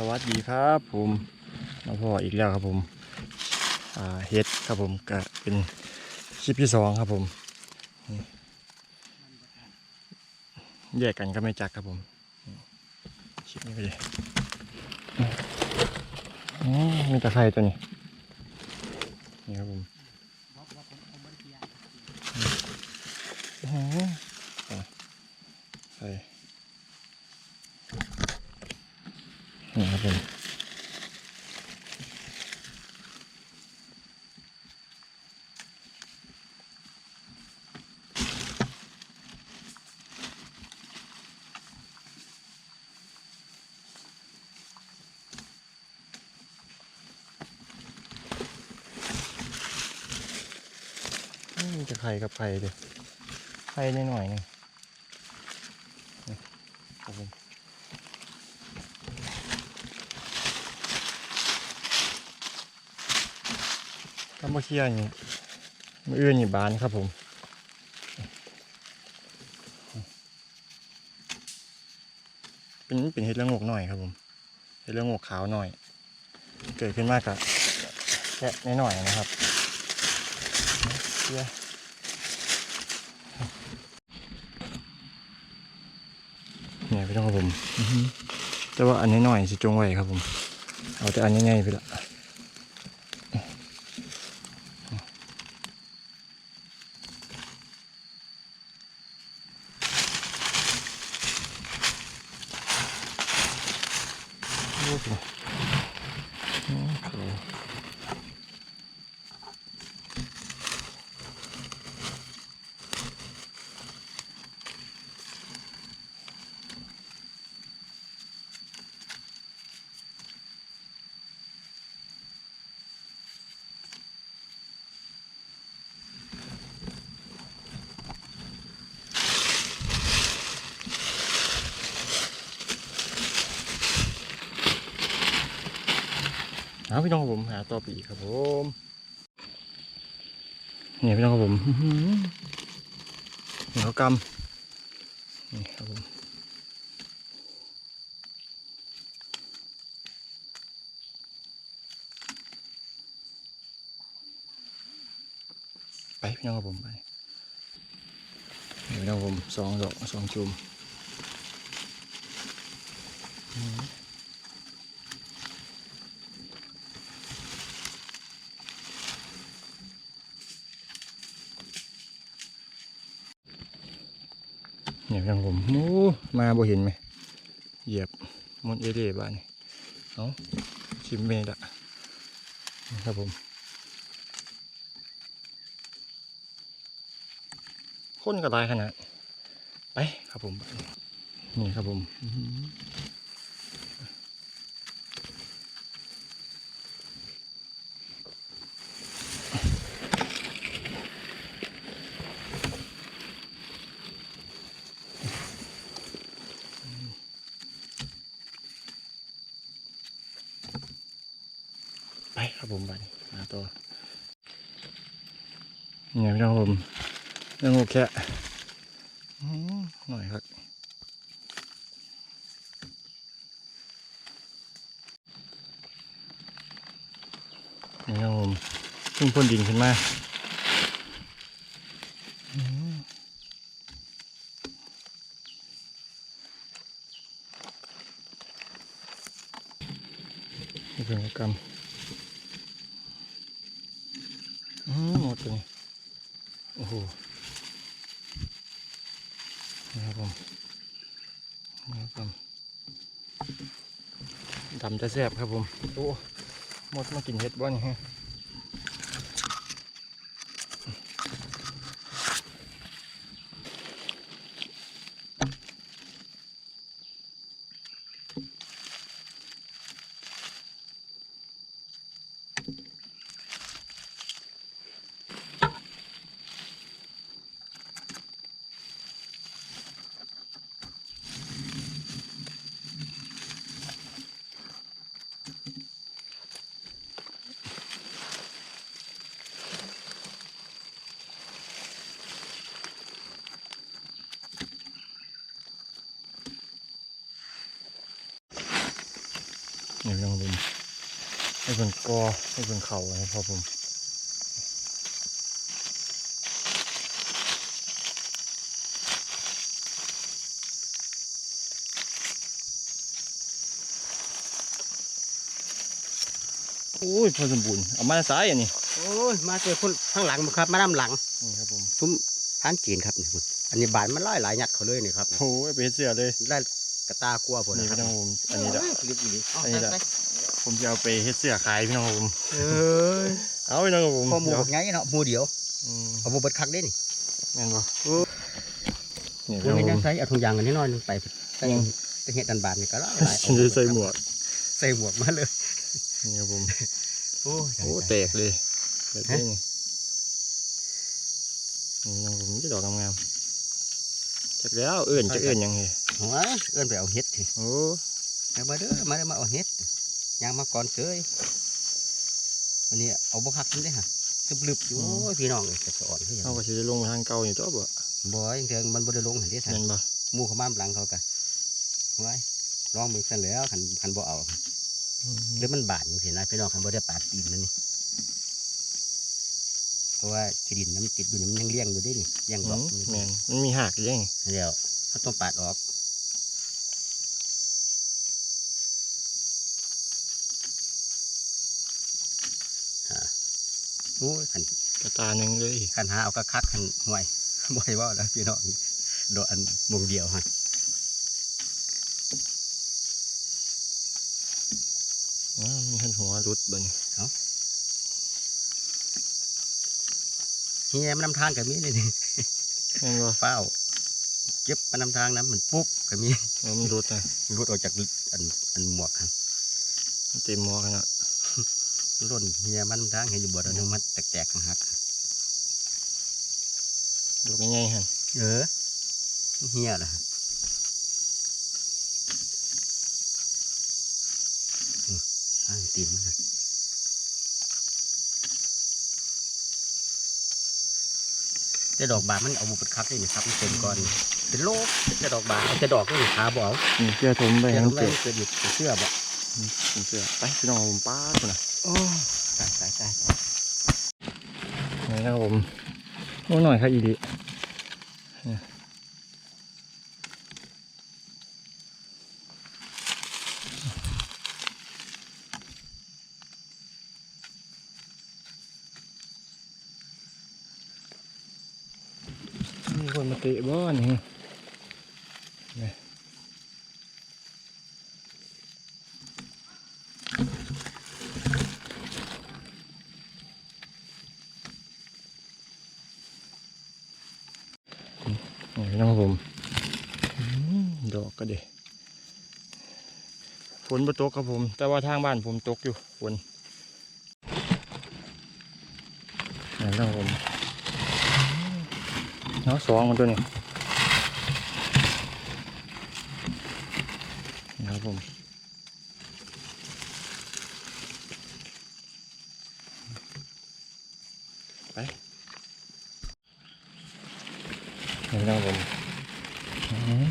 สวัสดีครับผมมาพ่ออีกแล้วครับผมเฮ็ดครับผมก็เป็นคลิปที่สองครับผมแยกกันก็ไม่จักครับผมคลิปนี้ก็เลยอืมมีตะไคร้ตัวนี้นี่ครับผมอื้อหืออะใส่นี่ครับผม อืม จะไข่กับไข่เลยไข่นิดหน่อยหนึงนี่ครับผมถ้ามาเคี่ยนี่มืออื่นนี่บานครับผมเป็นเป็นเห็ดละโงกหน่อยครับผมเห็ดละโงกขาวหน่อย เกิดขึ้นมากกับแค่นิดหน่อยนะครับเคี่ย เนี่ยพี่น้องครับผมแต่ว่าอันนี้หน่อยสิจงไว้ครับผม เอาแต่อันนี้ง่ายๆไปละโอ้โหโอ้โห เอาพี่น้องครับผมหาต่อปีครับผมนี่พี่น้องครับผมอื้อหือนี่เขากำนี่ครับผมไปพี่น้องครับผมไปนี่พี่น้องครับผมสองดอกสองจุ่มอื้อหือ เนี่ยพี่น้องผมมูมาบ่เห็นไหมเหยียบมอนเอเร่บ้านนี่เอาชิมเมดอะครับผม คนก็ตายขนาด ไปครับผม นี่ครับผมอื้อหือไปครับผมไปมาต่อ เนี่ยพี่น้องผมเรื่องโอแค่อื้อหน่อยครับนี่ครับผมเพิ่งพ่นดินขึ้นมาเป็นกรรมอืมหมดเลย โอ้โหนะครับผมนะครับดำจะแซ่บครับผม โอ้หมดมากินเห็ดบ่นี่ฮะ เพิ่นกอให้เพิ่นเข่านะครับผมโอ้ยพอสมบูรณ์เอามาซ้ายอันนี้โอ้ยมาเจอคนข้างหลังบ่ครับ มาน้ำหลังนี่ครับผมซุ้มทานจีนครับนี่พุ่นอันนี้บานมันหลายหลายหยัดเขาเลยนี่ครับโอ้ยไปเฮ็ดเสื้อเลยได้กระตากลัวพุ่นนี่นะคพี่รับน้องผมอันนี้ละโยลึกอีหลีเอาอันนี้ละไป ผมจะเอาไปเฮ็ดเสื้อขายพี่น้องผม เอ้ยเอาพี่น้องผมพอหมูเดี๋ยวบักไงเนาะหมูเดียวอืมเอาหมูเบิดคักได้นี่แม่นบ่โอ้นี่หพี่มูน้องนี่ผมใส่เอาถุงยางกันนิดหน่อยหนึงไปใส่ยังไปเห็ดดันบานนี่ก็หลายหลายฉันจะใส่หมวกใส่หมวกมาเลยนี่ครับผมโอ้ยโอ้แตกเลยแบบนี้นี่นี่พี่น้องผมจะดอกงามๆจักแล้วเอื้อนจักเอื้อนหยังไงโอ้ยเอื้อนไปเอาเห็ดทีโอ้ มาเด้อมาเด้อมาเอาเห็ด ยางมาก่อนเสยวันนี้เอาบ่คักนี่เด้อฮะลึบๆอยู่โอ้ยพี่น้องเอ้ยจะสอนคือหยังเขาก็สิได้ลงมาทางเก่าอยู่ตัวบ่บ่อยเทื่อมันบ่ได้ลงหั่นเด้ท่านแม่นบ่หมู่เขามาหลังเขากะไว้ลองมึงซั่นแหล้วคันคันบ่เอาอืมหรือมันบาดจังซี่นะพี่น้องคันบ่ได้ปาดตีนนั่นนี่เพราะว่าขี้ดินน้ำติดอยู่นี่มันยังเลี้ยงอยู่เด้นี่เลี้ยงดอกแม่นมันมีหักอยู่ยังเดี๋ยวเขาต้องปาดออกฮะโอ้ยคันกระตาหนึงเลยคันหาเอากระคักคันห่วยบ่ได้เว่าแล้วพี่น้องโดนอันมุงเดียวฮะอ้าวมีหันหัวรุดบ่นี่เฮียมันนำทางกับมีนี่นี่แม่นบ่เฝ้าเก็บมันนำทางน้ำมันปุ๊บก็มีเออมันรุดนะรุดออกจากอันอันหมวกครับมันเต็มหมอกันอะ ร่นเฮียมันนำทางเห็นอยู่บ่ตอนนึงมันแตกๆหักดอกง่ายๆหั่นๆเออเฮียล่ะอืมอ่างตีนมันน่ะแต่ดอกบานมันเอาบุปผคักได้นี่ครับมันเต็มก่อนนี่เป็นโลกแต่ดอกบานเอาแต่ดอกก็อยู่ขาบ่เอานี่เสื้อถมไปแต่ให้มัมันนเกิเกิดดเกิดอยู่เสื้อบ่เป็นเสื้อไปพี่น้องเอาผมป้าดพุ่นน่ะ โอ้ตายตายตายนี่นะครับผมโอ้หน่อยครับอีดีนี่ยมีคนมาเตะบ้านนี่ พี่น้องครับผมดอกก็ดีฝนบ่ตกครับผม แต่ว่าทางบ้านผมตกอยู่ฝนนี่น้องครับผมเนาะสองมันตัวนี้นี่ครับผมไป นี่พี่น้องครับผมอืม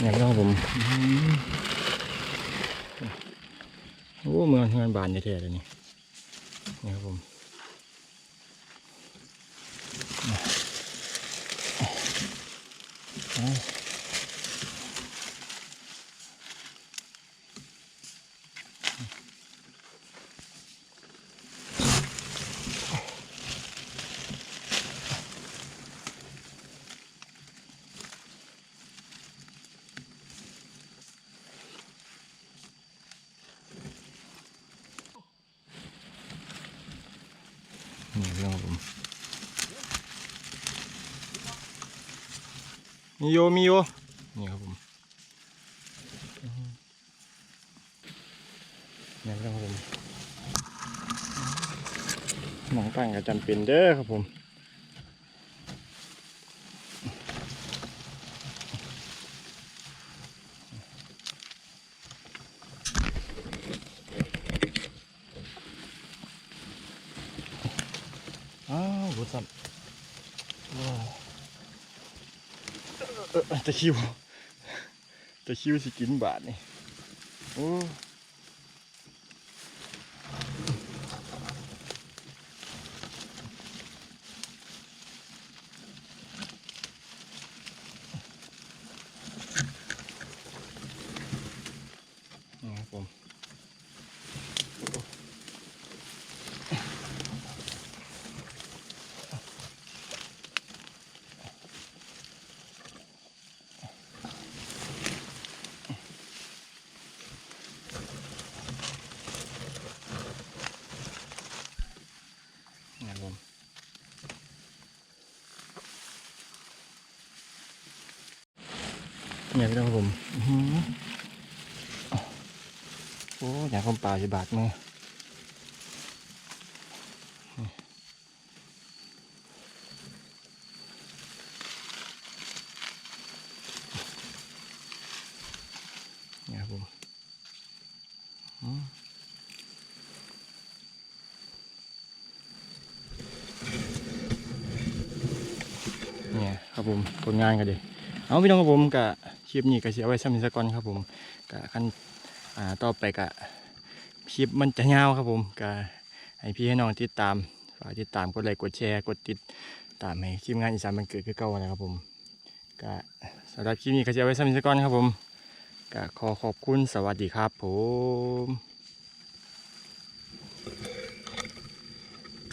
นี่พี่น้องครับผมโอ้เมืองงานบานแท้ๆเลยนี่นี่ครับผมนี่ มีโยมีโยนี่ครับผมนี่ครับผมหมองตั้งกับจัำเป็นเด้อครับผมอ้าวบุษัน ตะคิวตะคิวสิกินบาทนี่โอ้ เนี่ยพี่น้องครับผมโอ้อยากคมปลาสิบาทมือเนี่ยครับผมอืมเนี่ยครับผมผลงานกันดิเอาพี่น้องครับผมกะค ลิปนี้ก็เสียไว้ซ้ำอีกสักก่อนครับผมกะขั้นอ่าต่อไปกะคลิปมันจะยาวครับผมกะให้พี่ให้น้องติดตามฝากติดตามกดไลค์กดแชร์กดติดตามให้ทีมงานอีสานมันเกิดขึ้นเก่านะครับผมกะสำหรับคลิปนี้ก็เสียไว้ซ้ำอีกสักก่อนครับผมกะขอขอบคุณสวัสดีครับผม